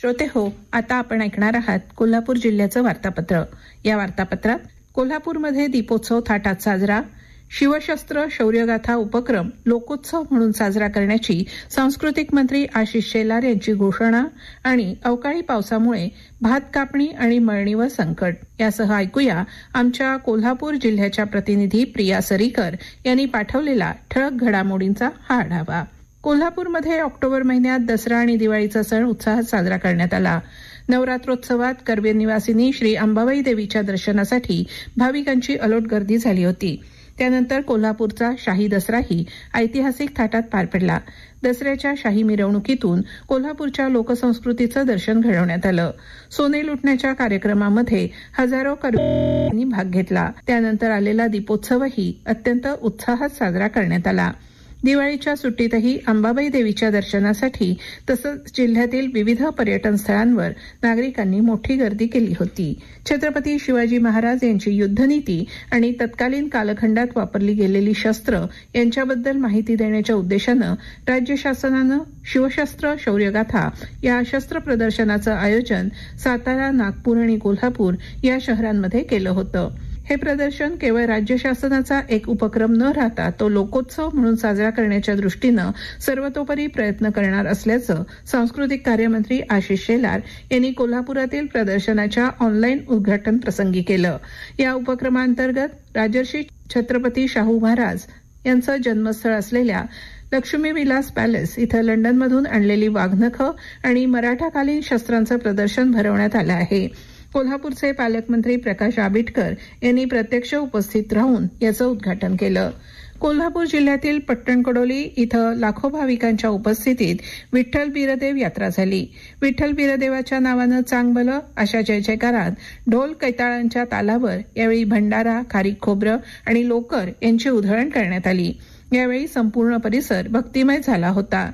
श्रोते हो आता आपण ऐकणार आहात कोल्हापूर जिल्ह्याचं वार्तापत्र. या वार्तापत्रात कोल्हापूरमध्ये दीपोत्सव थाटात साजरा. शिवशस्त्र शौर्यगाथा उपक्रम लोकोत्सव म्हणून साजरा करण्याची सांस्कृतिक मंत्री आशिष शेलार यांची घोषणा आणि अवकाळी पावसामुळे भात कापणी आणि मळणीवर संकट. यासह ऐकूया आमच्या कोल्हापूर जिल्ह्याच्या प्रतिनिधी प्रिया सरीकर यांनी पाठवलेला ठळक घडामोडींचा हा आढावा. कोल्हापूरमध्ये ऑक्टोबर महिन्यात दसरा आणि दिवाळीचा सण उत्साहात साजरा करण्यात आला. नवरात्रोत्सवात करवीर निवासिनी श्री अंबाबाई देवीच्या दर्शनासाठी भाविकांची अलोट गर्दी झाली होती. त्यानंतर कोल्हापूरचा शाही दसराही ऐतिहासिक थाटात पार पडला. दसऱ्याच्या शाही मिरवणुकीतून कोल्हापूरच्या लोकसंस्कृतीचं दर्शन घडवण्यात आलं. सोने लुटण्याच्या कार्यक्रमामध्ये हजारो कर्मचाऱ्यांनी भाग घेतला. त्यानंतर आलेला दीपोत्सवही अत्यंत उत्साहात साजरा करण्यात आला. दिवाळीच्या सुट्टीतही अंबाबाई देवीच्या दर्शनासाठी तसंच जिल्ह्यातील विविध पर्यटन स्थळांवर नागरिकांनी मोठी गर्दी केली होती. छत्रपती शिवाजी महाराज यांची युद्धनीती आणि तत्कालीन कालखंडात वापरली गेलेली शस्त्र यांच्याबद्दल माहिती देण्याच्या उद्देशानं राज्य शासनानं शिवशस्त्र शौर्यगाथा या शस्त्र प्रदर्शनाचं आयोजन सातारा नागपूर आणि कोल्हापूर या शहरांमध्ये केलं होतं. हे प्रदर्शन केवळ राज्य शासनाचा एक उपक्रम न राहता तो लोकोत्सव म्हणून साजरा करण्याच्या दृष्टीनं सर्वतोपरी प्रयत्न करणार असल्याचं सांस्कृतिक कार्यमंत्री आशिष शेलार यांनी कोल्हापुरातील प्रदर्शनाच्या ऑनलाईन उद्घाटन प्रसंगी केलं. या उपक्रमांतर्गत राजर्षी छत्रपती शाहू महाराज यांचं जन्मस्थळ असलेल्या लक्ष्मी विलास पॅलेस इथं लंडनमधून आणलेली वाघनखं आणि मराठाकालीन शस्त्रांचं प्रदर्शन भरवण्यात आलं आहे. कोल्हापूरचे पालकमंत्री प्रकाश आबिटकर यांनी प्रत्यक्ष उपस्थित राहून याचं उद्घाटन केलं. कोल्हापूर जिल्ह्यातील पट्टणकडोली इथं लाखो भाविकांच्या उपस्थितीत विठ्ठल बीरदेव यात्रा झाली. विठ्ठल बीरदेवाच्या नावानं चांगभलं अशा जय जयकारात ढोल कैताळांच्या तालावर यावेळी भंडारा खारीक खोबरं आणि लोकर यांची उधळण करण्यात आली. यावेळी संपूर्ण परिसर भक्तिमय झाला होता.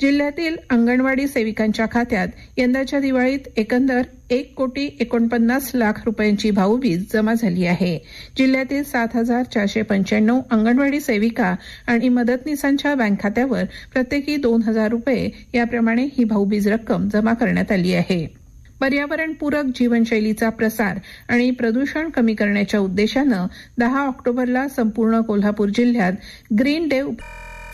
जिल्ह्यातील अंगणवाडी सेविकांच्या खात्यात यंदाच्या दिवाळीत एकंदर एक कोटी एकोणपन्नास लाख रुपयांची भाऊबीज जमा झाली आहे. जिल्ह्यातील सात हजार चारशे पंच्याण्णव अंगणवाडी सेविका आणि मदतनीसांच्या बँक खात्यावर प्रत्येकी दोन हजार रुपये याप्रमाणे ही भाऊबीज रक्कम जमा करण्यात आली आहे. पर्यावरणपूरक जीवनशैलीचा प्रसार आणि प्रदूषण कमी करण्याच्या उद्देशानं दहा ऑक्टोबरला संपूर्ण कोल्हापूर जिल्ह्यात ग्रीन डे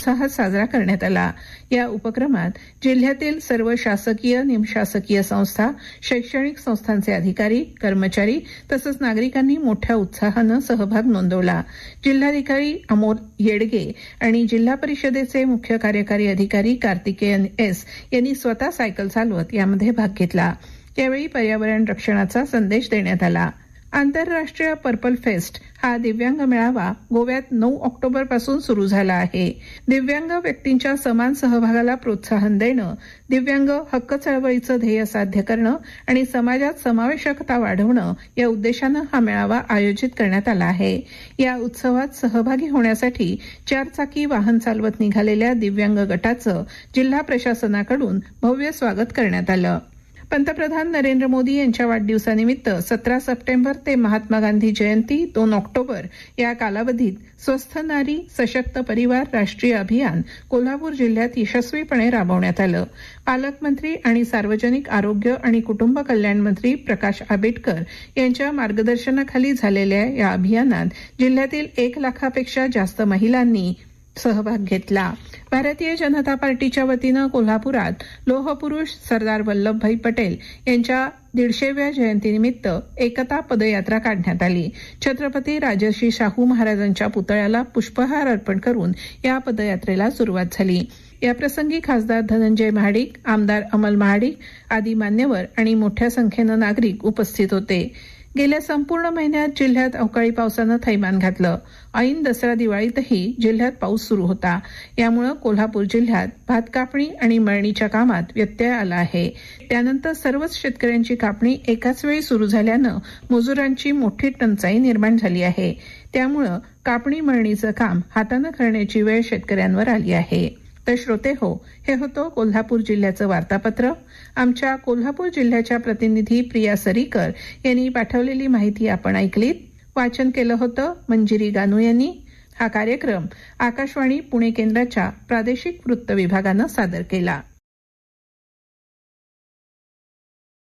उत्साहात साजरा करण्यात आला. या उपक्रमात जिल्ह्यातील सर्व शासकीय निमशासकीय संस्था शैक्षणिक संस्थांचे अधिकारी कर्मचारी तसंच नागरिकांनी मोठ्या उत्साहानं सहभाग नोंदवला. जिल्हाधिकारी अमोल येडगे आणि जिल्हा परिषदेचे मुख्य कार्यकारी अधिकारी कार्तिकेयन एस यांनी स्वतः सायकल चालवत यामध्ये भाग घेतला. यावेळी पर्यावरण रक्षणाचा संदेश देण्यात आला. आंतरराष्ट्रीय पर्पल फेस्ट हा दिव्यांग मेळावा गोव्यात नऊ ऑक्टोबरपासून सुरू झाला आहे. दिव्यांग व्यक्तींच्या समान सहभागाला प्रोत्साहन देणं दिव्यांग हक्क चळवळीचं ध्येय साध्य करणं आणि समाजात समावेशकता वाढवणं या उद्देशानं हा मेळावा आयोजित करण्यात आला आहे. या उत्सवात सहभागी होण्यासाठी चारचाकी वाहन चालवत निघालेल्या दिव्यांग गटाचं जिल्हा प्रशासनाकडून भव्य स्वागत करण्यात आलं. पंतप्रधान नरेंद्र मोदी यांच्या वाढदिवसानिमित्त सतरा सप्टेंबर ते महात्मा गांधी जयंती दोन ऑक्टोबर या कालावधीत स्वस्थ नारी सशक्त परिवार राष्ट्रीय अभियान कोल्हापूर जिल्ह्यात यशस्वीपणे राबवण्यात आलं. पालकमंत्री आणि सार्वजनिक आरोग्य आणि कुटुंब कल्याण मंत्री प्रकाश आंबेडकर यांच्या मार्गदर्शनाखाली झालेल्या या अभियानात जिल्ह्यातील एक लाखापेक्षा जास्त महिलांनी सहभाग घेतला. भारतीय जनता पार्टीच्या वतीनं कोल्हापुरात लोहपुरुष सरदार वल्लभभाई पटेल यांच्या दीडशेव्या जयंतीनिमित्त एकता पदयात्रा काढण्यात आली. छत्रपती राजर्षी शाहू महाराजांच्या पुतळ्याला पुष्पहार अर्पण करून या पदयात्रेला सुरुवात झाली. याप्रसंगी खासदार धनंजय महाडिक आमदार अमल महाडिक आदी मान्यवर आणि मोठ्या संख्येनं नागरिक उपस्थित होते. गेल्या संपूर्ण महिन्यात जिल्ह्यात अवकाळी पावसानं थैमान घातलं. ऐन दसरा दिवाळीतही जिल्ह्यात पाऊस सुरू होता. यामुळे कोल्हापूर जिल्ह्यात भात कापणी आणि मळणीच्या कामात व्यत्यय आला आहे. त्यानंतर सर्वच शेतकऱ्यांची कापणी एकाच वेळी सुरू झाल्यानं मजुरांची मोठी टंचाई निर्माण झाली आहे. त्यामुळं कापणी मळणीचं काम हातानं करण्याची वेळ शेतकऱ्यांवर आली आहे. तर श्रोते हो हे होतं कोल्हापूर जिल्ह्याचं वार्तापत्र. आमच्या कोल्हापूर जिल्ह्याच्या प्रतिनिधी प्रिया सरीकर यांनी पाठवलेली माहिती आपण ऐकलीत. वाचन केलं होतं मंजिरी गानू यांनी. हा कार्यक्रम आकाशवाणी पुणे केंद्राच्या प्रादेशिक वृत्त विभागानं सादर केला.